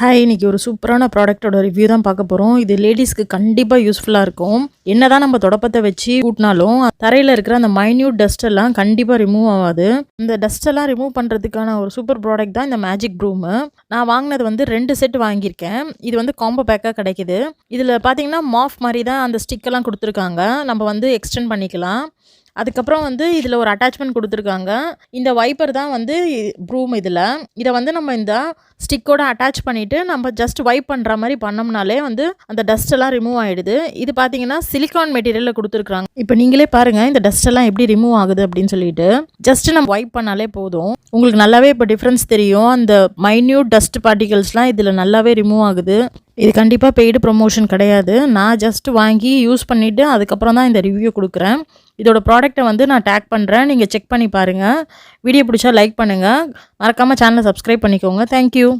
Hi இன்றைக்கி ஒரு சூப்பரான ப்ராடக்ட்டோட ரிவ்யூ தான் பார்க்க போகிறோம் இது லேடிஸ்க்கு கண்டிப்பாக யூஸ்ஃபுல்லாக இருக்கும். என்னதான் நம்ம தொடப்பத்தை வச்சு கூட்டினாலும் தரையில் இருக்கிற அந்த மைன்யூட் டஸ்ட்டெல்லாம் கண்டிப்பாக ரிமூவ் ஆகாது. இந்த டஸ்ட்டெல்லாம் ரிமூவ் பண்ணுறதுக்கான ஒரு சூப்பர் ப்ராடக்ட் தான் இந்த மேஜிக் ப்ரூமு நான் வாங்கினது வந்து ரெண்டு செட் வாங்கியிருக்கேன். இது வந்து காம்போ பேக்காக கிடைக்குது. இதில் பார்த்தீங்கன்னா மாஃப் மாதிரி தான் அந்த ஸ்டிக்கெல்லாம் கொடுத்துருக்காங்க. நம்ம வந்து எக்ஸ்டெண்ட் பண்ணிக்கலாம். அதுக்கப்புறம் வந்து இதில் ஒரு அட்டாச்மெண்ட் கொடுத்துருக்காங்க. இந்த வைப்பர் தான் வந்து ப்ரூம் இதில். இதை வந்து நம்ம இந்த ஸ்டிக்கோட அட்டாச் பண்ணிவிட்டு நம்ம ஜஸ்ட் வைப் பண்ணுற மாதிரி பண்ணோம்னாலே வந்து அந்த டஸ்ட்டெல்லாம் ரிமூவ் ஆகிடுது இது பார்த்தீங்கன்னா சிலிக்கான் மெட்டீரியலில் கொடுத்துருக்காங்க இப்போ நீங்களே பாருங்கள் இந்த டஸ்ட்டெல்லாம் எப்படி ரிமூவ் ஆகுது அப்படின்னு சொல்லிட்டு. ஜஸ்ட் நம்ம வைப் பண்ணாலே போதும். உங்களுக்கு நல்லாவே இப்போ டிஃப்ரென்ஸ் தெரியும். அந்த மைன்யூட் டஸ்ட் பார்ட்டிகல்ஸ்லாம் இதில் நல்லாவே ரிமூவ் ஆகுது. இது கண்டிப்பாக பெய்டு ப்ரொமோஷன் கிடையாது. நான் ஜஸ்ட் வாங்கி யூஸ் பண்ணிவிட்டு அதுக்கப்புறம் தான் இந்த ரிவ்யூ கொடுக்குறேன். இதோட ப்ராடக்ட்டை வந்து நான் டேக் பண்ணுறேன் நீங்கள் செக் பண்ணி பாருங்கள் வீடியோ பிடிச்சா லைக் பண்ணுங்கள் மறக்காமல் சேனலை சப்ஸ்கிரைப் பண்ணிக்கோங்க. தேங்க்யூ